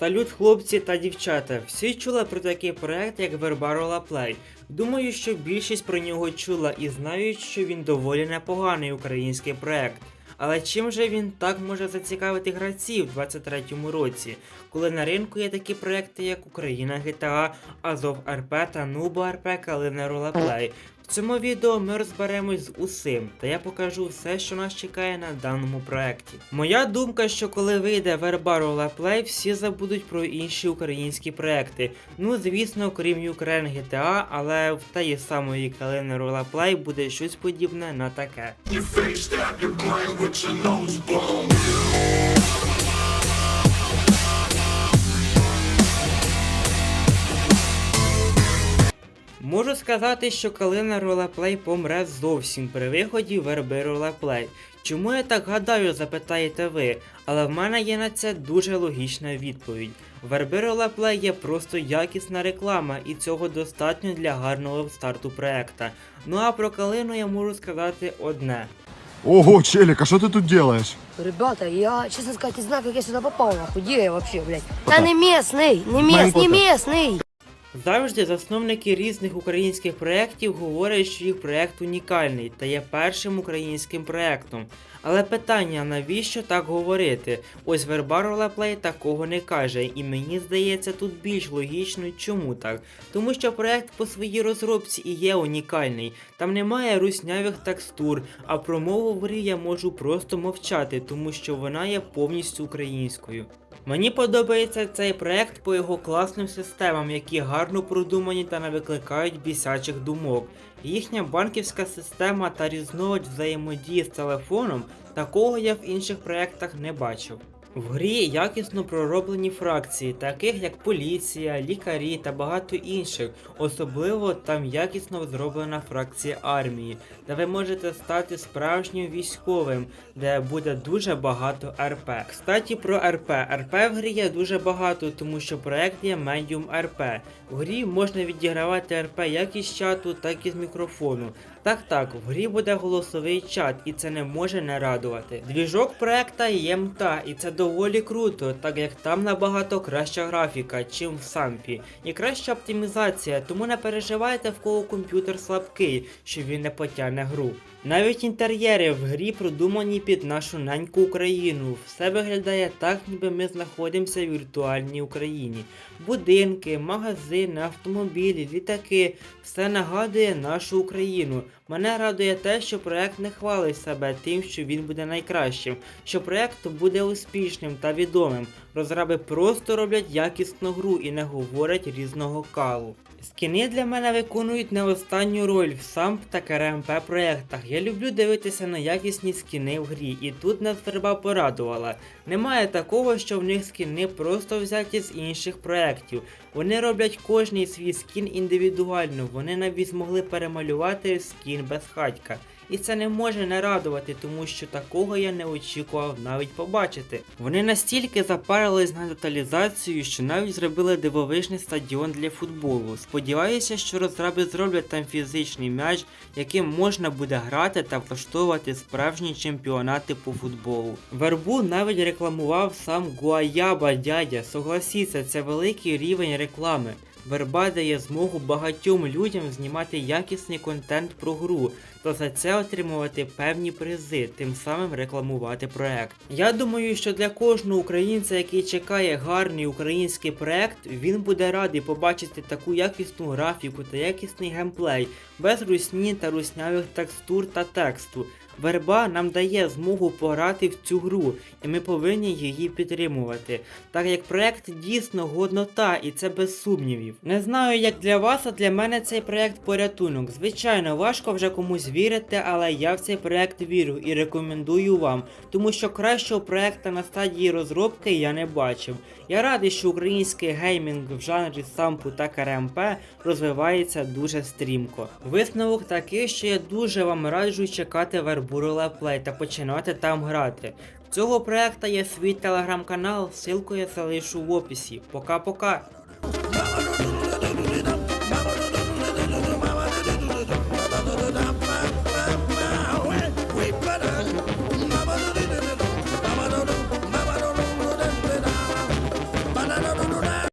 Салют, хлопці та дівчата. Всі чули про такий проект, як Verbarola Play. Думаю, що більшість про нього чула і знають, що він доволі непоганий український проект. Але чим же він так може зацікавити гравців у 23-му році, коли на ринку є такі проекти, як Україна GTA, Азов РП та Нуба РП Калина Ролеплей. Цьому відео ми розберемось з усім, та я покажу все, що нас чекає на даному проекті. Моя думка, що коли вийде Verba Roleplay, всі забудуть про інші українські проекти. Ну, звісно, крім Ukraine GTA, але в тієї самої Калини Roleplay буде щось подібне на таке. Можу сказати, що Калина Ролеплей помре зовсім при виході верби Ролеплей. Чому я так гадаю, запитаєте ви, але в мене є на це дуже логічна відповідь. Верби Ролеплей є просто якісна реклама, і цього достатньо для гарного старту проекта. Ну а про Калину я можу сказати одне. Ого, челик, а что ты тут делаешь? Ребята, я, честно сказать, не знаю, как я сюда попал, нахуй, где я вообще, блядь. Пока. Да не местный, не мест, не Майнкота. местный. Завжди засновники різних українських проєктів говорять, що їх проєкт унікальний та є першим українським проєктом. Але питання, навіщо так говорити? Ось Верба Ролеплей такого не каже, і мені здається тут більш логічно, чому так. Тому що проєкт по своїй розробці і є унікальний. Там немає руснявих текстур, а про мову в грі я можу просто мовчати, тому що вона є повністю українською. Мені подобається цей проект по його класним системам, які гарно продумані та не викликають бісячих думок. Їхня банківська система та різновид взаємодії з телефоном такого я в інших проектах не бачив. В грі якісно пророблені фракції, таких як поліція, лікарі та багато інших. Особливо там якісно зроблена фракція армії, де ви можете стати справжнім військовим, де буде дуже багато РП. Кстаті про РП. РП в грі є дуже багато, тому що проект є Medium РП. В грі можна відігравати РП як із чату, так і з мікрофону. Так так, в грі буде голосовий чат, і це не може не радувати. Двіжок проекта є МТА, і це доволі круто, так як там набагато краща графіка, чим в сампі, і краща оптимізація, тому не переживайте в кого комп'ютер слабкий, що він не потягне гру. Навіть інтер'єри в грі продумані під нашу неньку Україну. Все виглядає так, ніби ми знаходимося в віртуальній Україні. Будинки, магазини, автомобілі, літаки все нагадує нашу Україну. Мене радує те, що проект не хвалить себе тим, що він буде найкращим, що проект буде успішним та відомим. Розраби просто роблять якісну гру і не говорять різного калу. Скіни для мене виконують не останню роль в самп та КРМП проєктах. Я люблю дивитися на якісні скіни в грі, і тут нас верба порадувала. Немає такого, що в них скіни просто взяті з інших проєктів. Вони роблять кожний свій скін індивідуально, вони навіть змогли перемалювати скін без хатька. І це не може не радувати, тому що такого я не очікував навіть побачити. Вони настільки запарились на деталізацію, що навіть зробили дивовижний стадіон для футболу. Сподіваюся, що розраби зроблять там фізичний м'яч, яким можна буде грати та влаштовувати справжні чемпіонати по футболу. Вербу навіть рекламував сам Гуаяба дядя. Согласіться, це великий рівень реклами. Верба дає змогу багатьом людям знімати якісний контент про гру та за це отримувати певні призи, тим самим рекламувати проект. Я думаю, що для кожного українця, який чекає гарний український проект, він буде радий побачити таку якісну графіку та якісний геймплей, без русні та руснявих текстур та тексту. Верба нам дає змогу пограти в цю гру, і ми повинні її підтримувати, так як проект дійсно годнота, і це без сумнівів. Не знаю, як для вас, а для мене цей проект порятунок. Звичайно, важко вже комусь вірити, але я в цей проект вірю і рекомендую вам, тому що кращого проекта на стадії розробки я не бачив. Я радий, що український геймінг в жанрі сампу та КРМП розвивається дуже стрімко. Висновок такий, що я дуже вам раджу чекати вербу Ролеплей та починати там грати. Цього проекта є свій телеграм-канал, ссылку я залишу в описі. Пока-пока!